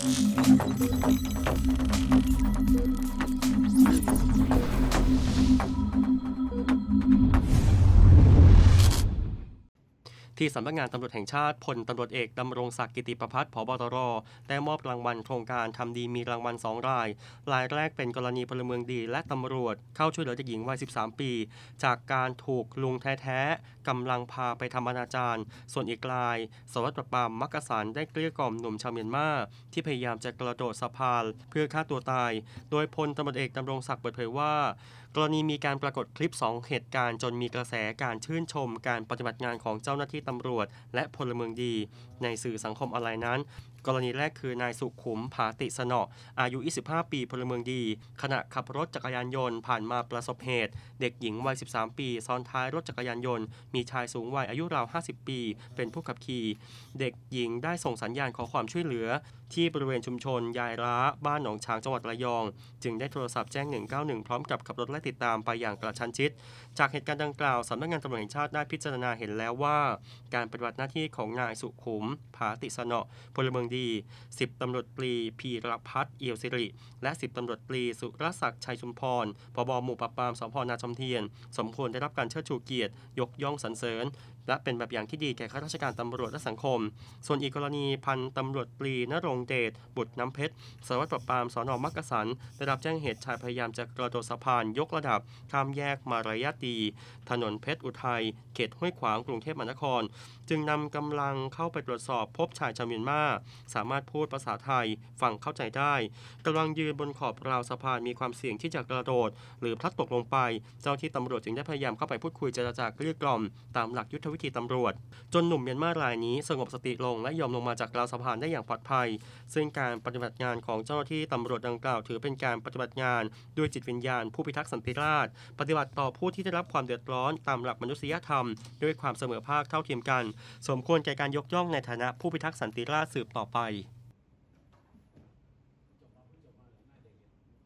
Thank you. ที่สำนักงานตำรวจแห่งชาติพลตำรวจเอกดำรงศักดิ์กิติประพัฒน์ผบตรได้มอบรางวัลโครงการทำดีมีรางวัลสองราย รายแรกเป็นกรณีพลเมืองดีและตำรวจ เข้าช่วยเหลือเด็กหญิงวัย 13 ปี จากการถูกลุงแท้ๆกำลังพาไปทำอนาจารส่วนอีกรายสารวัตรประปามมักกะสันได้เกลี้ยกล่อมหนุ่มชาวเมียนมาที่พยายามจะกระโดดสะพานเพื่อฆ่าตัวตาย โดยพลตำรวจเอกดำรงศักดิ์เปิดเผยว่า กรณีมีการปรากฏคลิป 2 เหตุการณ์จนมีกระแสการชื่นชมการปฏิบัติงานของเจ้าหน้าที่ตำรวจ และพลเมืองดี ในสื่อสังคมออนไลน์นั้นกรณีแรกคือนายสุขุมผาติสนออายุ 25 ปีพลเมืองดี ขณะขับรถจักรยานยนต์ผ่านมาประสบเหตุ เด็กหญิงวัย 13 ปี ซ้อนท้ายรถจักรยานยนต์ มีชายสูงวัยอายุราว 50 ปี เป็นผู้ขับขี่ เด็กหญิงได้ส่งสัญญาณขอความช่วยเหลือ ที่บริเวณชุมชน ยายร้า บ้านหนองช้างจังหวัดระยอง จึงได้โทรศัพท์แจ้ง 191 พร้อมกับขับรถไล่ติดตามไปอย่างกระชั้นชิด จากเหตุการณ์ดังกล่าวสำนักงานตำรวจแห่งชาติได้พิจารณาเห็นแล้วว่า การปฏิบัติหน้าที่ของนายสุขุมผาติสนอพลเมืองดี 10ตำรวจตรีพีรพัฒน์เอียวสิริ และ 10ตำรวจตรีสุรศักดิ์ชัยชุมพร ปบหมู่ปราบปรามสพนาจอมเทียน สมควรได้รับการเชิดชูเกียรติ ยกย่องสรรเสริญ และเป็นแบบอย่างที่ดีแก่ข้าราชการตำรวจและสังคม ส่วนอีกกรณีพันตำรวจตรีนรงเดชบุตรน้ำเพชรสารวัตรปราบปรามสอนอมักกะสันได้รับแจ้งเหตุชายพยายามจะกระโดดสะพานยกระดับข้ามแยกมารยาทีถนนเพชรอุทัยเขตห้วยขวางกรุงเทพมหานคร จึงนำกำลังเข้าไปตรวจสอบพบชายชาวเมียนมาสามารถพูดภาษาไทยฟังเข้าใจได้กำลังยืนบนขอบราวสะพานมีความเสี่ยงที่จะกระโดด หรือพลัดตกลงไป เจ้าที่ตำรวจจึงได้พยายามเข้าไปพูดคุยเจรจาเกลี้ยกล่อมตามหลักยุทธวิวิธีตำรวจ จนหนุ่มเมียนมารายนี้สงบสติลงและยอมลงมาจากราวสะพานได้อย่างปลอดภัย ซึ่งการปฏิบัติงานของเจ้าหน้าที่ตำรวจดังกล่าว ถือเป็นการปฏิบัติงานด้วยจิตวิญญาณผู้พิทักษ์สันติราษฎร์ปฏิบัติต่อผู้ที่ได้รับความเดือดร้อนตามหลักมนุษยธรรม ด้วยความเสมอภาคเท่าเทียมกัน สมควรแก่การยกย่องในฐานะผู้พิทักษ์สันติราษฎร์สืบต่อไป